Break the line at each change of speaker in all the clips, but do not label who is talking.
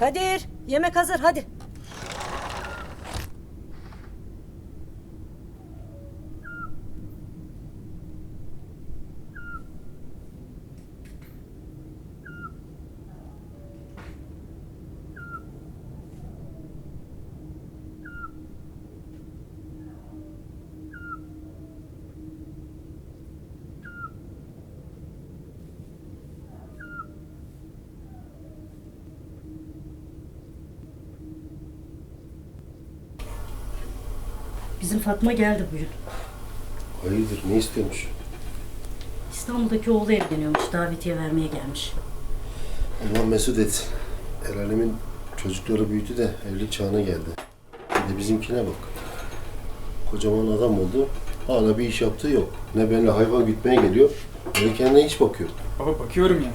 Kadir, yemek hazır hadi. Bizim Fatma geldi bugün.
Hayırdır ne istiyormuş?
İstanbul'daki oğlu evleniyormuş. Davetiye vermeye gelmiş.
Allah mesut etsin. El alemin çocukları büyüdü de evlilik çağına geldi. Bir de bizimkine bak. Kocaman adam oldu. Hala bir iş yaptığı yok. Ne benimle hayvan gütmeye geliyor, ne kendine hiç bakıyor.
Baba bakıyorum ya.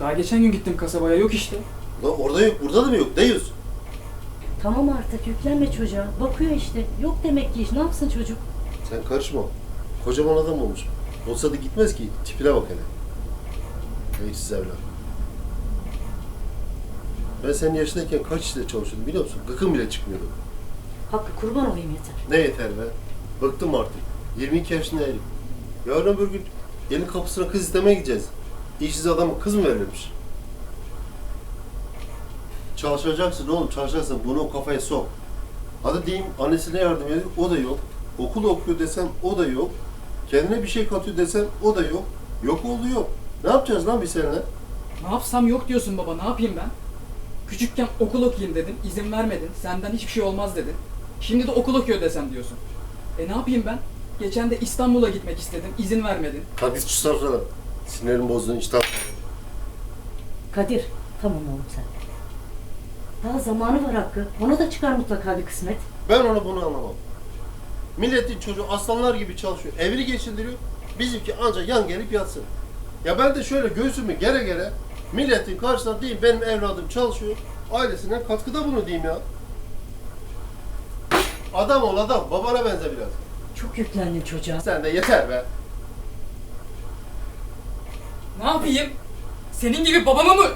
Daha geçen gün gittim kasabaya yok işte.
Lan orada yok, burada da mı yok? Deyiz.
Tamam artık yüklenme çocuğa. Bakıyor işte. Yok demek ki iş. Ne yapsın çocuk?
Sen karışma. Kocaman adam olmuş. Olsa da gitmez ki. Tipine bak hele. Hayırsız evlat. Ben senin yaşındayken kaç işte çalışıyordum biliyor musun? Gıkım bile çıkmıyordu.
Hakkı kurban olayım yeter.
Ne yeter be? Bıktım artık. 22 yaşındayım. Yarın öbür gün elin kapısına kız istemeye gideceğiz. İşsiz adama kız mı verilmiş? Çalışacaksın oğlum, çalışacaksın. Bunu o kafaya sok. Hadi diyeyim annesine yardım ediyor, o da yok. Okul okuyor desem o da yok. Kendine bir şey katıyor desem o da yok. Yok oldu yok. Ne yapacağız lan biz seninle?
Ne yapsam yok diyorsun baba ne yapayım ben? Küçükken okul okuyayım dedim izin vermedin. Senden hiçbir şey olmaz dedin. Şimdi de okul okuyor desem diyorsun. E ne yapayım ben? Geçen de İstanbul'a gitmek istedim izin vermedin.
Hadi susarsana. Sinirim bozdun işte.
Kadir, tamam oğlum sen. Daha zamanı var Hakkı. Ona da çıkar mutlaka bir kısmet.
Ben onu bunu anlamam. Milletin çocuğu aslanlar gibi çalışıyor. Evini geçindiriyor. Bizimki ancak yan gelip yatsın. Ya ben de şöyle göğsümü gere gere milletin karşısına diyeyim benim evladım çalışıyor. Ailesine katkıda bunu diyeyim ya. Adam ol adam. Babana benze biraz.
Çok yüklendin çocuğa.
Sen de yeter be.
Ne yapayım? Senin gibi babama mı